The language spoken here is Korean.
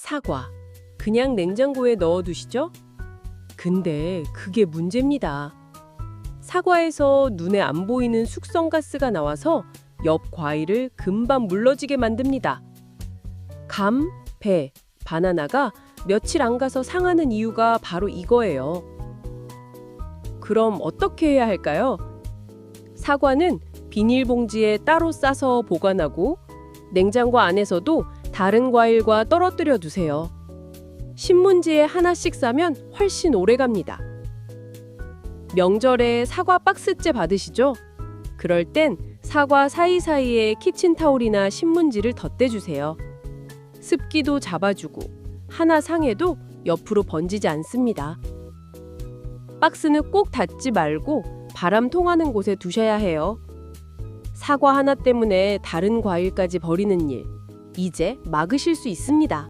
사과. 그냥 냉장고에 넣어 두시죠? 근데 그게 문제입니다. 사과에서 눈에 안 보이는 숙성가스가 나와서 옆 과일을 금방 물러지게 만듭니다. 감, 배, 바나나가 며칠 안 가서 상하는 이유가 바로 이거예요. 그럼 어떻게 해야 할까요? 사과는 비닐봉지에 따로 싸서 보관하고 냉장고 안에서도 다른 과일과 떨어뜨려 두세요. 신문지에 하나씩 싸면 훨씬 오래 갑니다. 명절에 사과 박스째 받으시죠? 그럴 땐 사과 사이사이에 키친타올이나 신문지를 덧대주세요. 습기도 잡아주고 하나 상해도 옆으로 번지지 않습니다. 박스는 꼭 닫지 말고 바람 통하는 곳에 두셔야 해요. 사과 하나 때문에 다른 과일까지 버리는 일, 이제 막으실 수 있습니다.